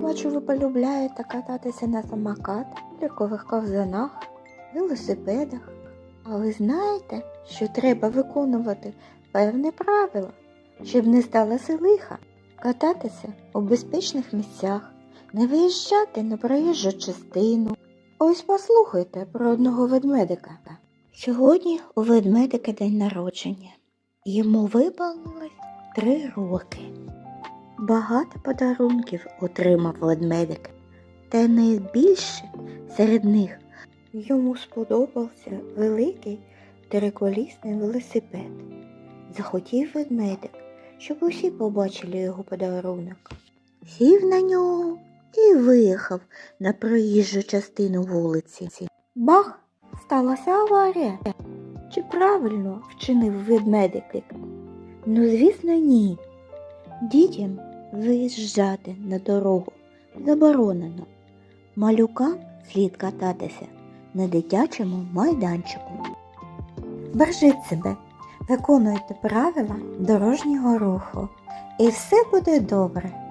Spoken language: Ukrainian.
Бачу, ви полюбляєте кататися на самокатах, лікових ковзанах, велосипедах. Але знаєте, що треба виконувати певні правила, щоб не сталося лиха, кататися у безпечних місцях, не виїжджати на проїжджу частину. Ось послухайте про одного ведмедика. Сьогодні у ведмедика день народження. Йому виповнилось три роки. Багато подарунків отримав ведмедик, та найбільше серед них йому сподобався великий триколісний велосипед. Захотів ведмедик, щоб усі побачили його подарунок. Сів на нього і виїхав на проїжджу частину вулиці. Бах! Сталася аварія. Чи правильно вчинив ведмедик? Ну, звісно, ні. Дітям виїжджати на дорогу заборонено. Малюкам слід кататися на дитячому майданчику. Бережіть себе, виконуйте правила дорожнього руху, і все буде добре.